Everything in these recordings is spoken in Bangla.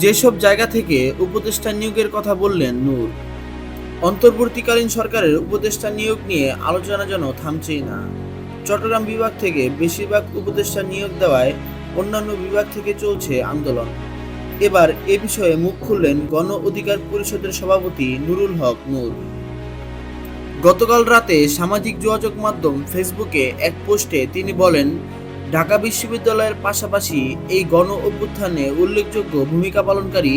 যেসব জায়গা থেকে উপদেষ্টা নিয়োগের কথা বললেন নূর, অন্তর্বর্তীকালীন সরকারের উপদেষ্টা নিয়োগ নিয়ে আলোচনা যেন থামছেই না। চট্টগ্রাম বিভাগ থেকে বেশিরভাগ উপদেষ্টা নিয়োগ দেওয়ায় অন্যান্য বিভাগ থেকে চলছে আন্দোলন। এবার এ বিষয়ে মুখ খুললেন গণ অধিকার পরিষদের সভাপতি নুরুল হক নূর। গতকাল রাতে সামাজিক যোগাযোগ মাধ্যম ফেসবুকে এক পোস্টে তিনি বলেন ঢাকা বিশ্ববিদ্যালয়ের পাশাপাশি এই গণ অভ্যুত্থানে উল্লেখযোগ্য ভূমিকা পালনকারী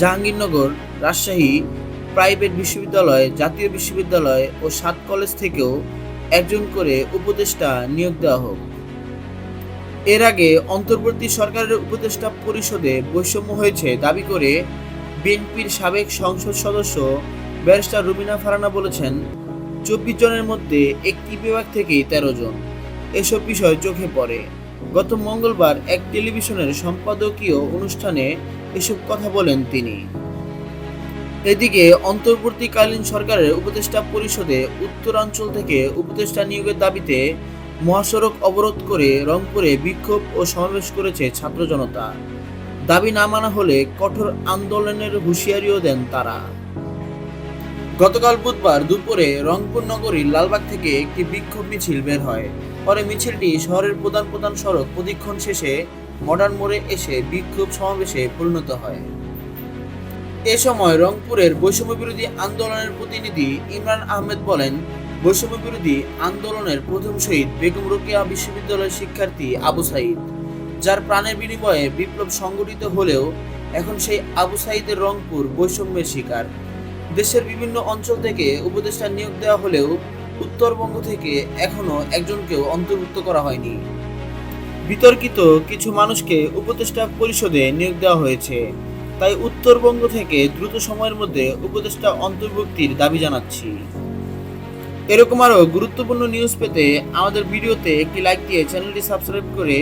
জাহাঙ্গীরনগর, রাজশাহী প্রাইভেট বিশ্ববিদ্যালয়, জাতীয় বিশ্ববিদ্যালয় ও সাত কলেজ থেকেও একজন করে উপদেষ্টা নিয়োগ দেওয়া হোক। এর আগে অন্তর্বর্তী সরকারের উপদেষ্টা পরিষদে বৈষম্য হয়েছে দাবি করে বিএনপির সাবেক সংসদ সদস্য ব্যারিস্টার রুমিনা ফারানা বলেছেন, চব্বিশ জনের মধ্যে একটি বিভাগ থেকেই তেরো জন। এসব বিষয় চোখে পড়ে। গত মঙ্গলবার এক টেলিভিশনের সম্পাদকীয় অনুষ্ঠানে এসব কথা বলেন তিনি। এদিকে অন্তর্বর্তীকালীন সরকারের উপদেষ্টা পরিষদে উত্তরাঞ্চল থেকে উপদেষ্টা নিয়োগের দাবিতে মহাসড়ক অবরোধ করে রংপুরে বিক্ষোভ ও সমাবেশ করেছে ছাত্র জনতা। দাবি না মানা হলে কঠোর আন্দোলনের হুঁশিয়ারিও দেন তারা। গতকাল বুধবার দুপুরে রংপুর নগরীর লালবাগ থেকে একটি বিক্ষোভ মিছিল বের হয়। পরে মিছিলটি শহরের প্রধান প্রধান সড়ক প্রদীক্ষণ শেষে মডার্ন মোড়ে এসে বিক্ষোভ সমাবেশে পরিণত হয়। এ সময় রংপুরের বৈষম্য বিরোধী আন্দোলনের প্রতিনিধি ইমরান আহমেদ বলেন, বৈষম্য বিরোধী আন্দোলনের প্রথম শহীদ বেগম রোকেয়া বিশ্ববিদ্যালয়ের শিক্ষার্থী আবু সাইদ, যার প্রাণের বিনিময়ে বিপ্লব সংগঠিত হলেও এখন সেই আবু সাইদের রংপুর বৈষম্যের শিকার। দেশের বিভিন্ন অঞ্চল থেকে উপদেষ্টা নিয়োগ দেওয়া হলেও উত্তরবঙ্গ থেকে এখনও একজনকেও অন্তর্ভুক্ত করা হয়নি। বিতর্কিত কিছু মানুষকে উপদেষ্টা পরিষদে নিয়োগ দেওয়া হয়েছে। তাই উত্তরবঙ্গ থেকে দ্রুত সময়ের মধ্যে উপদেষ্টা অন্তর্ভুক্তির দাবি জানাচ্ছি। এরকম আরও গুরুত্বপূর্ণ নিউজ পেতে আমাদের ভিডিওতে একটি লাইক দিয়ে চ্যানেলটি সাবস্ক্রাইব করে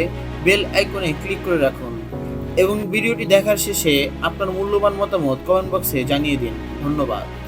বেল আইকনে ক্লিক করে রাখুন। এবং ভিডিওটি দেখার শেষে আপনার মূল্যবান মতামত কমেন্ট বক্সে জানিয়ে দিন। ধন্যবাদ।